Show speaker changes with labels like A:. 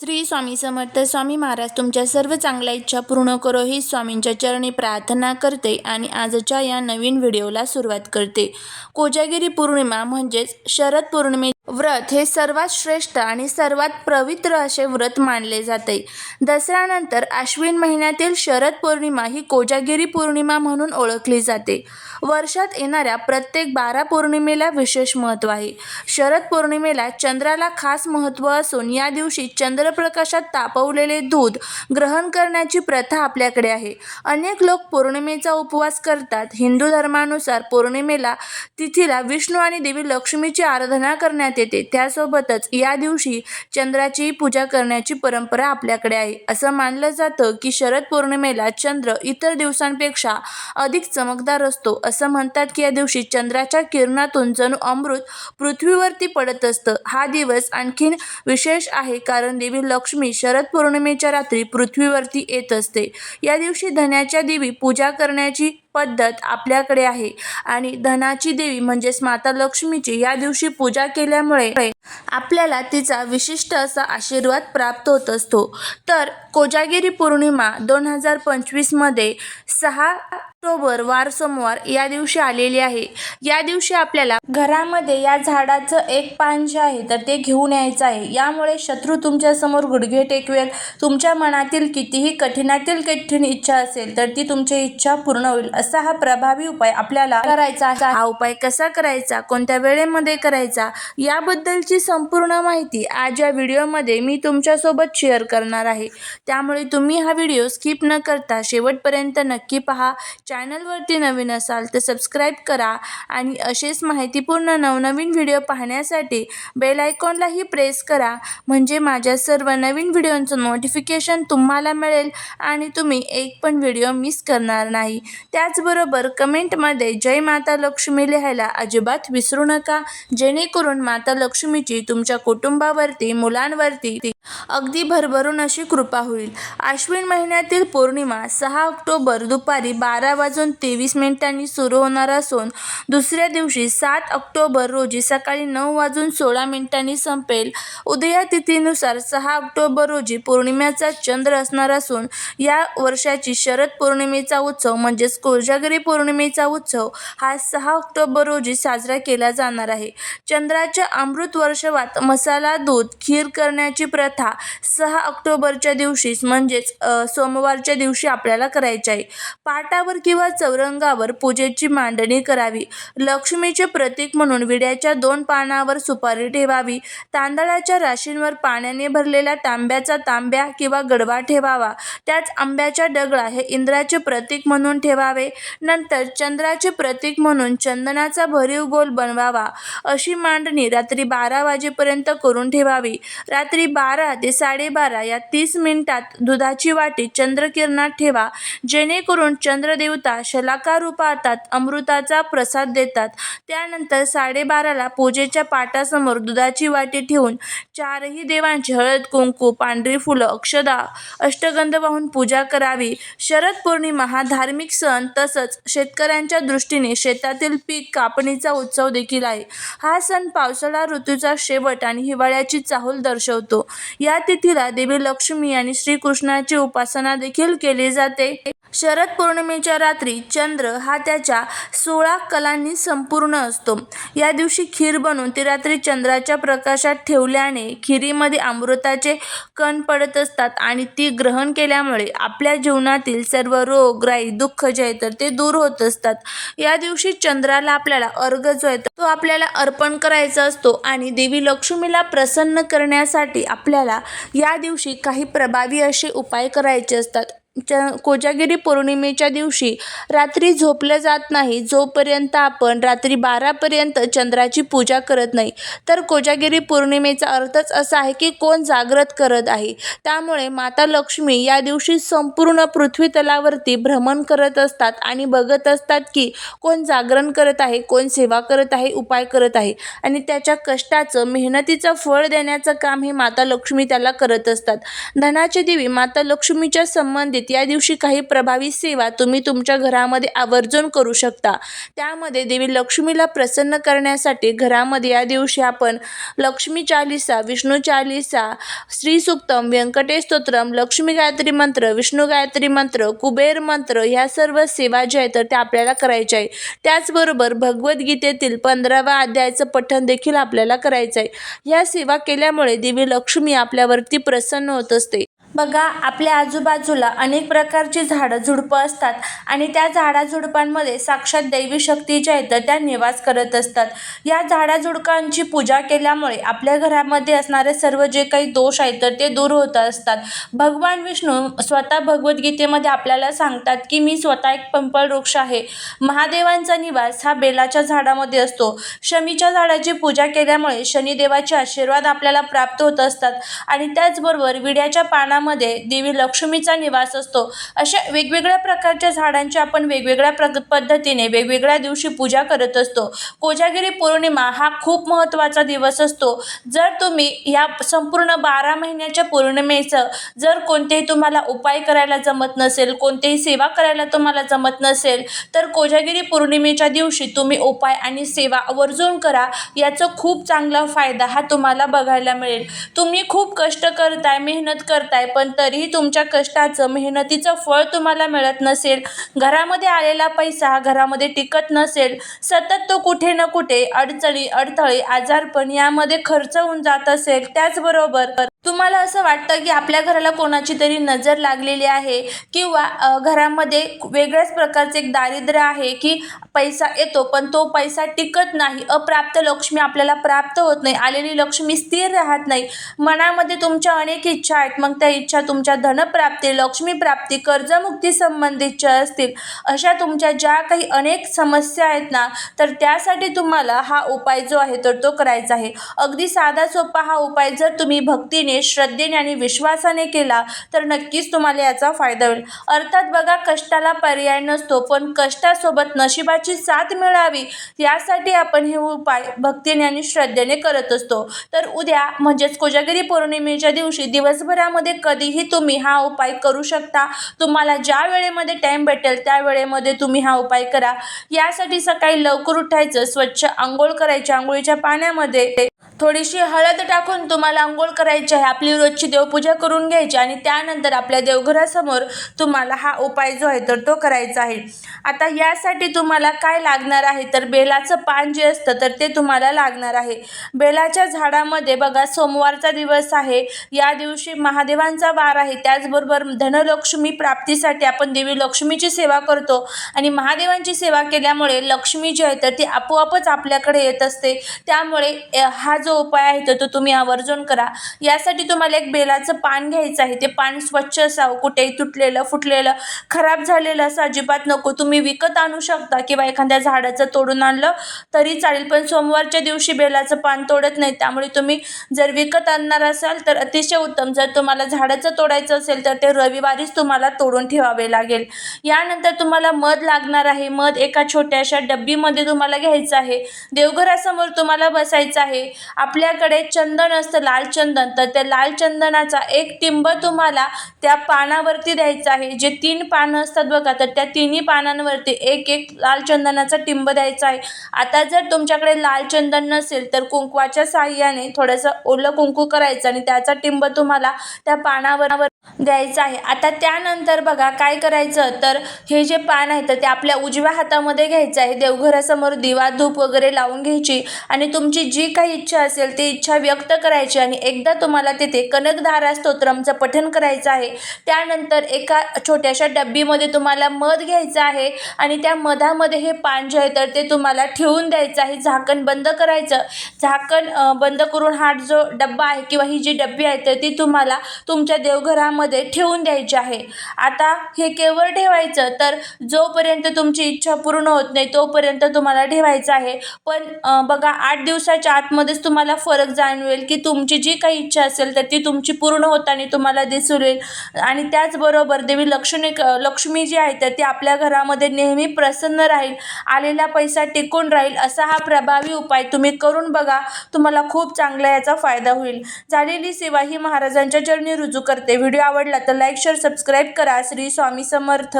A: श्री स्वामी समर्थ स्वामी महाराज तुमच्या सर्व चांगल्या इच्छा पूर्ण करो ही स्वामींच्या चरणी प्रार्थना करते आणि आजच्या या नवीन व्हिडिओला सुरुवात करते. कोजागिरी पौर्णिमा म्हणजेच शरद पौर्णिमे व्रत हे सर्वात श्रेष्ठ आणि सर्वात पवित्र असे व्रत मानले जाते. दसऱ्यानंतर आश्विन महिन्यातील शरद पौर्णिमा ही कोजागिरी पौर्णिमा म्हणून ओळखली जाते. वर्षात येणाऱ्या प्रत्येक बारा पौर्णिमेला विशेष महत्त्व आहे. शरद पौर्णिमेला चंद्राला खास महत्त्व असून या दिवशी चंद्रप्रकाशात तापवलेले दूध ग्रहण करण्याची प्रथा आपल्याकडे आहे. अनेक लोक पौर्णिमेचा उपवास करतात. हिंदू धर्मानुसार पौर्णिमेला तिथीला विष्णू आणि देवी लक्ष्मीची आराधना करण्यात येते. त्यासोबतच या दिवशी चंद्राची पूजा करण्याची परंपरा आपल्याकडे आहे. असं मानलं जातं की शरद पौर्णिमेला चंद्र इतर दिवसांपेक्षा अधिक चमकदार असतो. असं म्हणतात की या दिवशी चंद्राच्या किरणातून जणू अमृत पृथ्वीवरती पडत असतं. हा दिवस आणखीन विशेष आहे कारण देवी लक्ष्मी शरद पौर्णिमेच्या रात्री पृथ्वीवरती येत असते. या दिवशी धन्याच्या देवी पूजा करण्याची पद्धत आपल्याकडे आहे. आणि धनाची देवी म्हणजेच माता लक्ष्मीची या दिवशी पूजा केल्यामुळे आपल्याला तिचा विशिष्ट असा आशीर्वाद प्राप्त होत असतो. तर कोजागिरी पौर्णिमा दोन हजार पंचवीसमध्ये सहा ऑक्टोबर वार सोमवार या दिवशी आलेली आहे. या दिवशी आपल्याला घरामध्ये या झाडाचं एक पान जे आहे तर ते घेऊन यायचं आहे. यामुळे शत्रू तुमच्यासमोर गुडघे टेकवेल. तुमच्या मनातील कितीही कठीणातील कठीण इच्छा असेल तर ती तुमची इच्छा पूर्ण होईल. असा हा प्रभावी उपाय आपल्याला करायचा हा उपाय कसा करायचा? कोणत्या वेळेमध्ये करायचा? याबद्दलची संपूर्ण माहिती आज या व्हिडिओमध्ये मी तुमच्यासोबत शेअर करणार आहे. त्यामुळे तुम्ही हा व्हिडिओ स्किप न करता शेवटपर्यंत नक्की पहा. चॅनलवरती नवीन असाल तर सबस्क्राईब करा आणि असेच माहितीपूर्ण नवनवीन व्हिडिओ पाहण्यासाठी बेल आयकॉनलाही प्रेस करा. म्हणजे माझ्या सर्व नवीन व्हिडिओंचं नोटिफिकेशन तुम्हाला मिळेल आणि तुम्ही एक पण व्हिडिओ मिस करणार नाही. त्याचबरोबर कमेंटमध्ये जय माता लक्ष्मी लिहायला अजिबात विसरू नका. जेणेकरून माता लक्ष्मीची तुमच्या कुटुंबावरती मुलांवरती अगदी भरभरून अशी कृपा होईल. आश्विन महिन्यातील पौर्णिमा सहा ऑक्टोबर दुपारी बारा वाजून तेवीस मिनिटांनी सुरू होणार असून दुसऱ्या दिवशी सात ऑक्टोबर रोजी सकाळी नऊ वाजून सोळा मिनिटांनी संपेल. उदया तिथीनुसार सहा ऑक्टोबर रोजी पौर्णिमेचा चंद्र असणार असून या वर्षाची शरद पौर्णिमेचा उत्सव म्हणजेच कोजागिरी पौर्णिमेचा उत्सव हा सहा ऑक्टोबर रोजी साजरा केला जाणार आहे. चंद्राच्या अमृत वर्षवात मसाला दूध खीर करण्याची प्रथा सहा ऑक्टोबरच्या दिवशीच म्हणजेच सोमवारच्या दिवशी आपल्याला करायची आहे. पाटावर किंवा चौरंगावर पूजेची मांडणी करावी. लक्ष्मीचे प्रतीक म्हणून विड्याच्या दोन पानावर सुपारी ठेवावी. तांदळाच्या राशींवर पाण्याने भरलेला तांब्याचा तांब्या किंवा गडवा ठेवावा. त्याच आंब्याच्या डगळा हे इंद्राचे प्रतीक म्हणून ठेवावे. नंतर चंद्राचे प्रतीक म्हणून चंदनाचा भरीव गोल बनवावा. अशी मांडणी रात्री बारा वाजेपर्यंत करून ठेवावी. रात्री बारा ते साडेबारा या तीस मिनिटात दुधाची वाटी चंद्रकिरणात ठेवा. जेणेकरून चंद्रदेवता शलाका रूपातात अमृताचा प्रसाद देतात. त्यानंतर साडेबाराला पूजेच्या पाटासमोर दुधाची वाटी ठेवून चारही देवांची हळद कुंकू पांढरी फुलं अक्षदा अष्टगंध वाहून पूजा करावी. शरद पौर्णिमा हा धार्मिक सण तसंच शेतकऱ्यांच्या दृष्टीने शेतातील पीक कापणीचा उत्सव देखील आहे. हा सण पावसाळा ऋतूचा शेवट आणि हिवाळ्याची चाहूल दर्शवतो. या तिथीला देवी लक्ष्मी आणि श्रीकृष्णाची उपासना देखील केली जाते. शरद पौर्णिमेच्या रात्री चंद्र हा त्याच्या सोळा कलांनी संपूर्ण असतो. या दिवशी खीर बनवून ती रात्री चंद्राच्या प्रकाशात ठेवल्याने खिरीमध्ये अमृताचे कण पडत असतात आणि ती ग्रहण केल्यामुळे आपल्या जीवनातील सर्व रोग राई दुःख जे आहे तर ते दूर होत असतात. या दिवशी चंद्राला आपल्याला अर्घ जो आहे तो आपल्याला अर्पण करायचा असतो आणि देवी लक्ष्मीला प्रसन्न करण्यासाठी आपल्या आपल्याला या दिवशी काही प्रभावी असे उपाय करायचे असतात. च कोजागिरी पौर्णिमेच्या दिवशी रात्री झोपलं जात नाही. जोपर्यंत आपण रात्री बारापर्यंत चंद्राची पूजा करत नाही तर कोजागिरी पौर्णिमेचा अर्थच असा आहे की कोण जागृत करत आहे. त्यामुळे माता लक्ष्मी या दिवशी संपूर्ण पृथ्वी तलावरती भ्रमण करत असतात आणि बघत असतात की कोण जागरण करत आहे कोण सेवा करत आहे उपाय करत आहे. आणि त्याच्या कष्टाचं मेहनतीचं फळ देण्याचं काम हे माता लक्ष्मी त्याला करत असतात. धनाची देवी माता लक्ष्मीच्या संबंधित आहेत या दिवशी काही प्रभावी सेवा तुम्ही तुमच्या घरामध्ये आवर्जून करू शकता. त्यामध्ये देवी लक्ष्मीला प्रसन्न करण्यासाठी घरामध्ये या दिवशी आपण लक्ष्मी चालिसा विष्णू चालिसा श्रीसूक्तम व्यंकटेश स्तोत्रम लक्ष्मी गायत्री मंत्र विष्णू गायत्री मंत्र कुबेर मंत्र ह्या सर्व सेवा ज्या आहेत तर त्या आपल्याला करायच्या आहे त्याचबरोबर भगवद्गीतेतील पंधरावा अध्यायाचं पठण देखील आपल्याला करायचं आहे. ह्या सेवा केल्यामुळे देवी लक्ष्मी आपल्यावरती प्रसन्न होत असते. बघा आपल्या आजूबाजूला अनेक प्रकारची झाडं झुडपं असतात आणि त्या झाडाझुडपांमध्ये साक्षात दैवी शक्ती ज्या आहेत तर त्या निवास करत असतात. या झाडाझुडपांची पूजा केल्यामुळे आपल्या घरामध्ये असणारे सर्व जे काही दोष आहेत तर ते दूर होत असतात. भगवान विष्णू स्वतः भगवद्गीतेमध्ये आपल्याला सांगतात की मी स्वतः एक पंपळ वृक्ष आहे. महादेवांचा निवास हा बेलाच्या झाडामध्ये असतो. शमीच्या झाडाची पूजा केल्यामुळे शनिदेवाचे आशीर्वाद आपल्याला प्राप्त होत असतात आणि त्याचबरोबर विड्याच्या पाना घरामध्ये देवी लक्ष्मीचा निवास असतो. अशा वेगवेगळ्या प्रकारच्या झाडांची आपण वेगवेगळ्या प्र पद्धतीने वेगवेगळ्या दिवशी पूजा करत असतो. कोजागिरी पौर्णिमा हा खूप महत्त्वाचा दिवस असतो. जर तुम्ही या संपूर्ण बारा महिन्याच्या पौर्णिमेचं जर कोणतेही तुम्हाला उपाय करायला जमत नसेल कोणतेही सेवा करायला तुम्हाला जमत नसेल तर कोजागिरी पौर्णिमेच्या दिवशी तुम्ही उपाय आणि सेवा आवर्जून करा. याचा खूप चांगला फायदा हा तुम्हाला बघायला मिळेल. तुम्ही खूप कष्ट करताय मेहनत करताय पण तरीही तुमच्या कष्टाचं मेहनतीचं फळ तुम्हाला मिळत नसेल. घरामध्ये आलेला पैसा घरामध्ये टिकत नसेल. सतत तो कुठे ना कुठे अडचणी अडथळे आजारपण यामध्ये खर्च होऊन जात असेल. त्याचबरोबर तुम्हाला असं वाटतं की आपल्या घराला कोणाची तरी नजर लागलेली आहे? किंवा घरामध्ये वेगळ्याच प्रकारचे एक दारिद्र्य आहे की पैसा येतो पण तो पैसा टिकत नाही अप्राप्त लक्ष्मी आपल्याला प्राप्त होत नाही आलेली लक्ष्मी स्थिर राहत नाही. मनामध्ये तुमच्या अनेक इच्छा आहेत मग त्या इच्छा तुमच्या धनप्राप्ती लक्ष्मीप्राप्ती कर्जमुक्ती संबंधितच्या असतील. अशा तुमच्या ज्या काही अनेक समस्या आहेत ना तर त्यासाठी तुम्हाला हा उपाय जो आहे तर तो करायचा आहे. अगदी साधा सोपा हा उपाय जर तुम्ही भक्तीने श्रद्धेने आणि विश्वासाने केला तर नक्कीच तुम्हाला याचा फायदा होईल. अर्थात बघा कष्टाला पर्याय नसतो पण कष्टासोबत नशिबाची साथ मिळावी यासाठी आपण हे उपाय भक्तीने आणि श्रद्धेने करत असतो. तर उद्या म्हणजेच कोजागिरी पौर्णिमेच्या दिवशी दिवसभरामध्ये कधीही तुम्ही हा उपाय करू शकता. तुम्हाला ज्या वेळेमध्ये टाईम भेटेल त्या वेळेमध्ये तुम्ही हा उपाय करा. यासाठी सकाळी लवकर उठायचं स्वच्छ आंघोळ करायची आंघोळीच्या पाण्यामध्ये थोडीशी हळद टाकून तुम्हाला आंघोळ करायची आहे. आपली रोजची देवपूजा करून घ्यायची आणि त्यानंतर आपल्या देवघरासमोर तुम्हाला हा उपाय जो आहे तर तो करायचा आहे. आता यासाठी तुम्हाला काय लागणार आहे? तर बेलाचं पान जे असतं तर ते तुम्हाला लागणार आहे. बेलाच्या झाडामध्ये बघा सोमवारचा दिवस आहे. या दिवशी महादेवांचा वार आहे. त्याचबरोबर धनलक्ष्मी प्राप्तीसाठी आपण देवी लक्ष्मीची सेवा करतो आणि महादेवांची सेवा केल्यामुळे लक्ष्मी जी आहे तर ती आपोआपच आपल्याकडे येत असते. त्यामुळे हा जो उपाय आहे तर तो तुम्ही आवर्जून करा. यासाठी तुम्हाला एक बेलाचं पान घ्यायचं आहे. ते पान स्वच्छ असावं. कुठेही तुटलेलं फुटलेलं खराब झालेलं असं अजिबात नको. तुम्ही विकत आणू शकता किंवा एखाद्या झाडाचं तोडून आणलं तरी चालेल. पण सोमवारच्या दिवशी बेलाचं पान तोडत नाही. त्यामुळे तुम्ही जर विकत आणणार असाल तर अतिशय उत्तम. जर तुम्हाला झाडाचं तोडायचं असेल तर ते रविवारीच तुम्हाला तोडून ठेवावे लागेल. यानंतर तुम्हाला मध लागणार आहे. मध एका छोट्याशा डब्बीमध्ये तुम्हाला घ्यायचं आहे. देवघरासमोर तुम्हाला बसायचं आहे. आपल्याकडे चंदन असतं लाल चंदन. तर त्या लाल चंदनाचा एक टिंब तुम्हाला त्या पानावरती द्यायचा आहे. जे तीन पानं असतात बघा तर त्या तिन्ही पानांवरती एक एक लाल चंदनाचा टिंब द्यायचा आहे. आता जर तुमच्याकडे लाल चंदन नसेल तर कुंकवाच्या साह्याने थोडंसं ओलं कुंकू करायचं आणि त्याचा टिंब तुम्हाला त्या पानावर द्यायचं आहे. आता त्यानंतर बघा काय करायचं? तर हे जे पान आहे तर ते आपल्या उजव्या हातामध्ये घ्यायचं आहे. देवघरासमोर दिवा धूप वगैरे लावून घ्यायची. आणि तुमची जी काही इच्छा असेल ती इच्छा व्यक्त करायची आणि एकदा तुम्हाला तिथे कनकधारा स्तोत्रमचं पठन करायचं आहे त्यानंतर एका छोट्याशा डब्बीमध्ये तुम्हाला मध घ्यायचं आहे आणि त्या मधामध्ये हे पान जे आहे तर ते तुम्हाला ठेवून द्यायचं आहे झाकण बंद करायचं. झाकण बंद करून हा जो डब्बा आहे किंवा ही जी डब्बी आहे तर ती तुम्हाला तुमच्या देवघरामध्ये ठेवून द्यायची आहे. आता हे केवळ ठेवायचं तर जोपर्यंत तुमची इच्छा पूर्ण होत नाही तोपर्यंत तुम्हाला ठेवायचं आहे. पण बघा आठ दिवसाच्या आतमध्येच तुम्हाला फरक जाणवेल की तुमची जी काही इच्छा असेल तर ती तुमची पूर्ण होताना तुम्हाला दिसून येईल. आणि त्याचबरोबर देवी लक्ष्मी लक्ष्मी जी आहे तर ती आपल्या घरामध्ये नेहमी प्रसन्न राहील आलेला पैसा टिकून राहील असा हा प्रभावी उपाय तुम्ही करून बघा तुम्हाला खूप चांगला याचा फायदा होईल. झालेली सेवा ही महाराजांच्या चरणी रुजू करते. व्हिडिओ आवडला तर लाईक शेअर सबस्क्राईब करा. श्री स्वामी समर्थ.